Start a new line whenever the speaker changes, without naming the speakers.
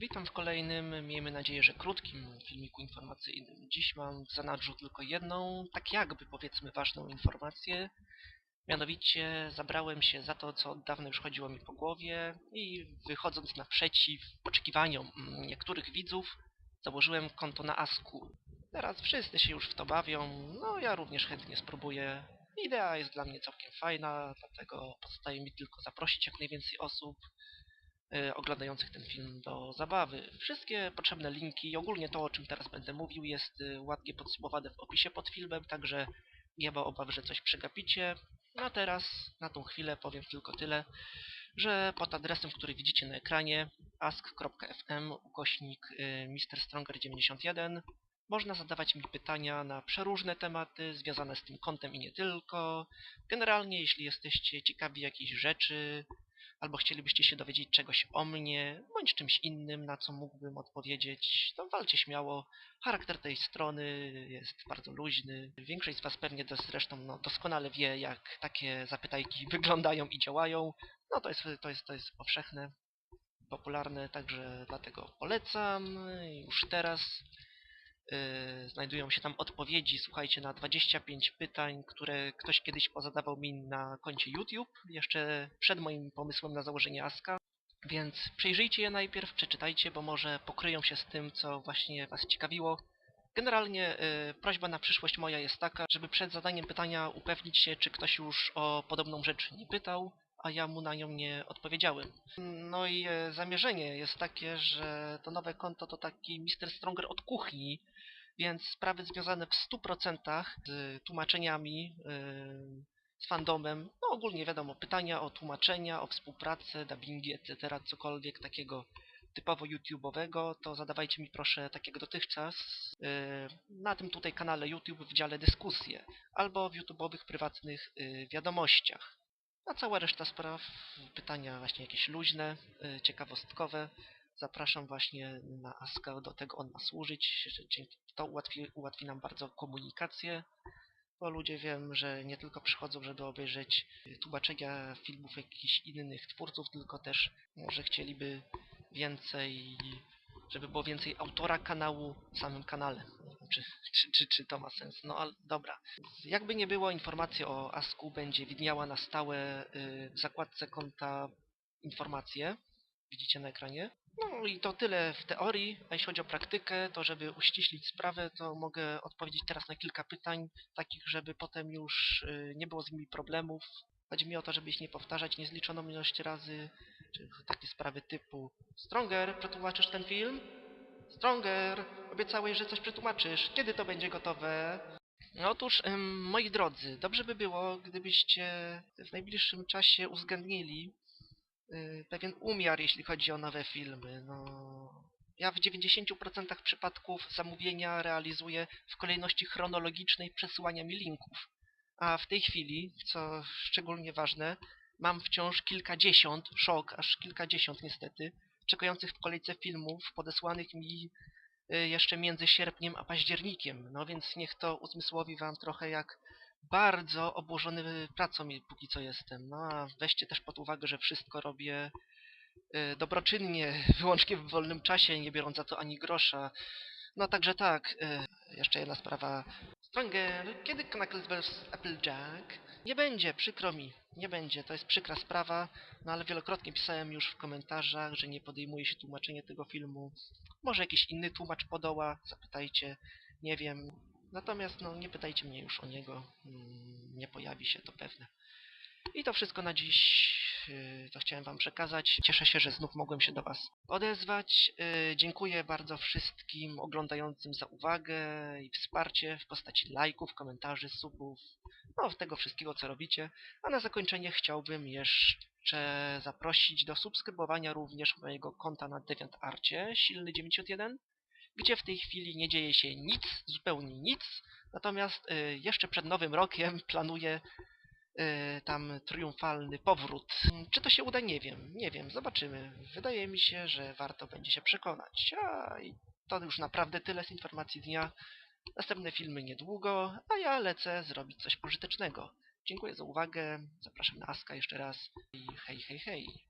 Witam w kolejnym, miejmy nadzieję, że krótkim filmiku informacyjnym. Dziś mam w zanadrzu tylko jedną, tak jakby powiedzmy ważną informację. Mianowicie zabrałem się za to, co od dawna już chodziło mi po głowie i wychodząc naprzeciw oczekiwaniom mm, niektórych widzów, założyłem konto na Asku. Teraz wszyscy się już w to bawią, no ja również chętnie spróbuję. Idea jest dla mnie całkiem fajna, dlatego pozostaje mi tylko zaprosić jak najwięcej osób oglądających ten film do zabawy. Wszystkie potrzebne linki i ogólnie to, o czym teraz będę mówił, jest y, ładnie podsumowane w opisie pod filmem, także nie ma obaw, że coś przegapicie. A teraz, na tą chwilę, powiem tylko tyle, że pod adresem, który widzicie na ekranie, ask.fm ukośnik y, MrStronger91 można zadawać mi pytania na przeróżne tematy związane z tym kontem i nie tylko. Generalnie, jeśli jesteście ciekawi jakichś rzeczy, albo chcielibyście się dowiedzieć czegoś o mnie, bądź czymś innym, na co mógłbym odpowiedzieć, to walcie śmiało. Charakter tej strony jest bardzo luźny. Większość z Was pewnie to zresztą no, doskonale wie, jak takie zapytajki wyglądają i działają. No to jest, to jest, to jest powszechne, popularne, także dlatego polecam. Już teraz znajdują się tam odpowiedzi, słuchajcie, na 25 pytań, które ktoś kiedyś pozadawał mi na koncie YouTube, jeszcze przed moim pomysłem na założenie Aska. Więc przejrzyjcie je najpierw, przeczytajcie, bo może pokryją się z tym, co właśnie Was ciekawiło. Generalnie yy, prośba na przyszłość moja jest taka, żeby przed zadaniem pytania upewnić się, czy ktoś już o podobną rzecz nie pytał, a ja mu na nią nie odpowiedziałem. No i e, zamierzenie jest takie, że to nowe konto to taki Mr. Stronger od kuchni, więc sprawy związane w 100% z tłumaczeniami, yy, z fandomem, no ogólnie wiadomo, pytania o tłumaczenia, o współpracę, dubbingi, etc., cokolwiek takiego typowo YouTube'owego, to zadawajcie mi proszę tak jak dotychczas yy, na tym tutaj kanale YouTube w dziale dyskusje albo w YouTube'owych prywatnych yy, wiadomościach. A cała reszta spraw, pytania właśnie jakieś luźne, ciekawostkowe, zapraszam właśnie na Aska, do tego on ma służyć. To ułatwi, ułatwi nam bardzo komunikację, bo ludzie wiem, że nie tylko przychodzą, żeby obejrzeć tłumaczenia filmów jakichś innych twórców, tylko też może chcieliby więcej, żeby było więcej autora kanału w samym kanale. Nie wiem, czy, czy, czy, czy to ma sens. No ale dobra. Jakby nie było, informacja o Asku będzie widniała na stałe y, w zakładce konta informacje. Widzicie na ekranie. No i to tyle w teorii, a jeśli chodzi o praktykę, to żeby uściślić sprawę, to mogę odpowiedzieć teraz na kilka pytań, takich, żeby potem już y, nie było z nimi problemów. Chodzi mi o to, żeby ich nie powtarzać niezliczoną ilość razy, czy takie sprawy typu Stronger, przetłumaczysz ten film? Stronger, obiecałeś, że coś przetłumaczysz. Kiedy to będzie gotowe? No otóż, moi drodzy, dobrze by było, gdybyście w najbliższym czasie uwzględnili pewien umiar, jeśli chodzi o nowe filmy. No, ja w 90% przypadków zamówienia realizuję w kolejności chronologicznej przesyłania mi linków. A w tej chwili, co szczególnie ważne, mam wciąż kilkadziesiąt, szok, aż kilkadziesiąt niestety, czekających w kolejce filmów podesłanych mi y, jeszcze między sierpniem a październikiem. No więc niech to uzmysłowi wam trochę jak bardzo obłożony pracą póki co jestem. No a weźcie też pod uwagę, że wszystko robię y, dobroczynnie, wyłącznie w wolnym czasie, nie biorąc za to ani grosza. No także tak, y, jeszcze jedna sprawa. Stronger, kiedy Knuckles vs Applejack? Nie będzie, przykro mi, nie będzie, to jest przykra sprawa, no ale wielokrotnie pisałem już w komentarzach, że nie podejmuje się tłumaczenia tego filmu. Może jakiś inny tłumacz podoła, zapytajcie, nie wiem. Natomiast no nie pytajcie mnie już o niego, mm, nie pojawi się to pewne. I to wszystko na dziś, co chciałem wam przekazać. Cieszę się, że znów mogłem się do was odezwać. Yy, Dziękuję bardzo wszystkim oglądającym za uwagę i wsparcie w postaci lajków, komentarzy, subów, no tego wszystkiego, co robicie. A na zakończenie chciałbym jeszcze zaprosić do subskrybowania również mojego konta na DeviantArcie, silny91, gdzie w tej chwili nie dzieje się nic, zupełnie nic. Natomiast y, jeszcze przed nowym rokiem planuję y, tam triumfalny powrót. Czy to się uda? Nie wiem. Nie wiem. Zobaczymy. Wydaje mi się, że warto będzie się przekonać. A i to już naprawdę tyle z informacji dnia. Następne filmy niedługo, a ja lecę zrobić coś pożytecznego. Dziękuję za uwagę. Zapraszam na Aska jeszcze raz i hej, hej, hej.